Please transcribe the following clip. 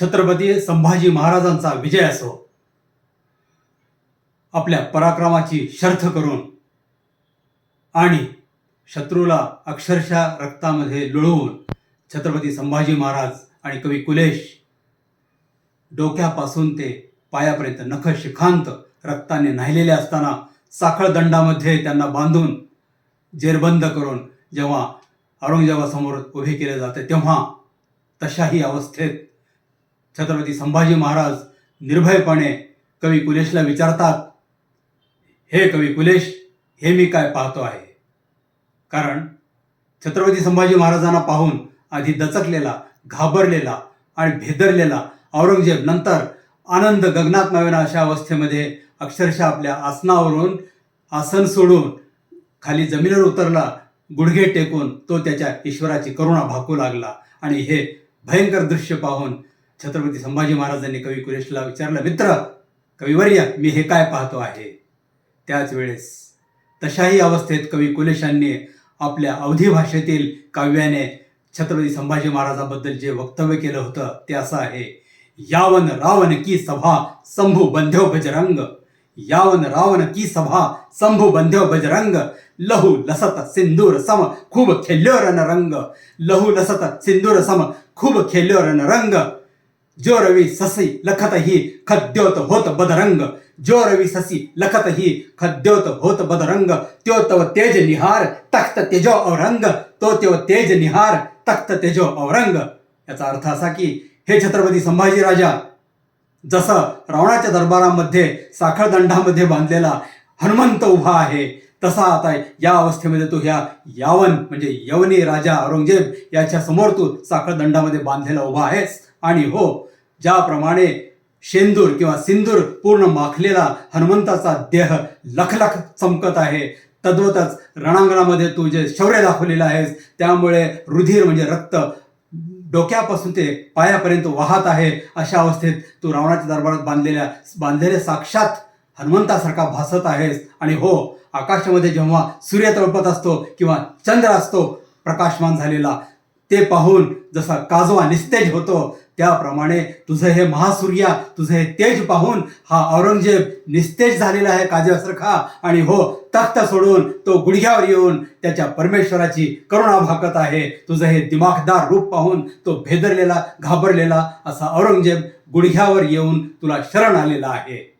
छत्रपती संभाजी महाराजांचा विजय असो आपल्या पराक्रमाची शर्थ करून आणि शत्रूला अक्षरशः रक्तामध्ये लुळवून छत्रपती संभाजी महाराज आणि कवी कुलेश डोक्यापासून ते पायापर्यंत नख शिखांत रक्ताने न्हायलेले असताना साखळ दंडामध्ये त्यांना बांधून जेरबंद करून जेव्हा औरंगजेबासमोर उभे केले जाते तेव्हा तशाही अवस्थेत छत्रपती संभाजी महाराज निर्भयपणे कवी कुलेशला विचारतात हे कवी कुलेश हे मी काय पाहतो आहे? कारण छत्रपती संभाजी महाराजांना पाहून आधी दचकलेला घाबरलेला आणि भेदरलेला औरंगजेब नंतर आनंद गगनात नव्यानं अशा अवस्थेमध्ये अक्षरशः आपल्या आसनावरून आसन सोडून खाली जमिनीवर उतरला गुडघे टेकून तो त्याच्या ईश्वराची करुणा भाकू लागला आणि हे भयंकर दृश्य पाहून छत्रपती संभाजी महाराजांनी कवी कुलेशला विचारलं मित्र कविवर्य मी हे काय पाहतो आहे? त्याच वेळेस तशाही अवस्थेत कवी कुलेशांनी आपल्या अवधी भाषेतील काव्याने छत्रपती संभाजी महाराजांबद्दल जे वक्तव्य केलं होतं ते असं आहे यावन रावण की सभा संभू बंध्यो बजरंग यावन रावण की सभा संभू बंध्यो बजरंग लहू लसत सिंदूर सम खूप खेल्यो रणरंग लहू लसत सिंदूर सम खूप खेल्यो रणरंग जो रवी ससी लखत ही खद्योत होत बदरंग जो रवी ससी लखत ही खद्योत होत बदरंग त्यो तव तेज निहार तख्त तेजो औरंग तो त्यो तेज निहार तख्त तेजो औरंग याचा अर्थ असा की हे छत्रपती संभाजी राजा जसं रावणाच्या दरबारामध्ये साखळदंडामध्ये बांधलेला हनुमंत उभा आहे तसा आता या अवस्थेमध्ये तू ह्या यावन म्हणजे यवनी राजा औरंगजेब याच्या समोर तू साखळदंडामध्ये बांधलेला उभा आहेस आणि हो ज्याप्रमाणे शेंदूर किंवा सिंदूर पूर्ण माखलेला हनुमंताचा देह लखलख चमकत आहे तद्वतच रणांगणामध्ये तू जे शौर्य दाखवलेलं आहेस त्यामुळे रुधिर म्हणजे रक्त डोक्यापासून ते पायापर्यंत वाहत आहे अशा अवस्थेत तू रावणाच्या दरबारात बांधलेल्या बांधलेले साक्षात हनुमंतासारखा भासत आहेस. आणि हो आकाशामध्ये जेव्हा सूर्य तळपत असतो किंवा चंद्र असतो प्रकाशमान झालेला ते पाहून जसा काजवा निस्तेज होतो त्याप्रमाणे तुझं हे महासूर्या तुझं हे तेज पाहून हा औरंगजेब निस्तेज झालेला आहे काजव्यासारखा आणि हो तख्त सोडून तो गुडघ्यावर येऊन त्याच्या परमेश्वराची करुणा भाकत आहे. तुझं हे दिमाखदार रूप पाहून तो भेदरलेला घाबरलेला असा औरंगजेब गुडघ्यावर येऊन तुला शरण आलेला आहे.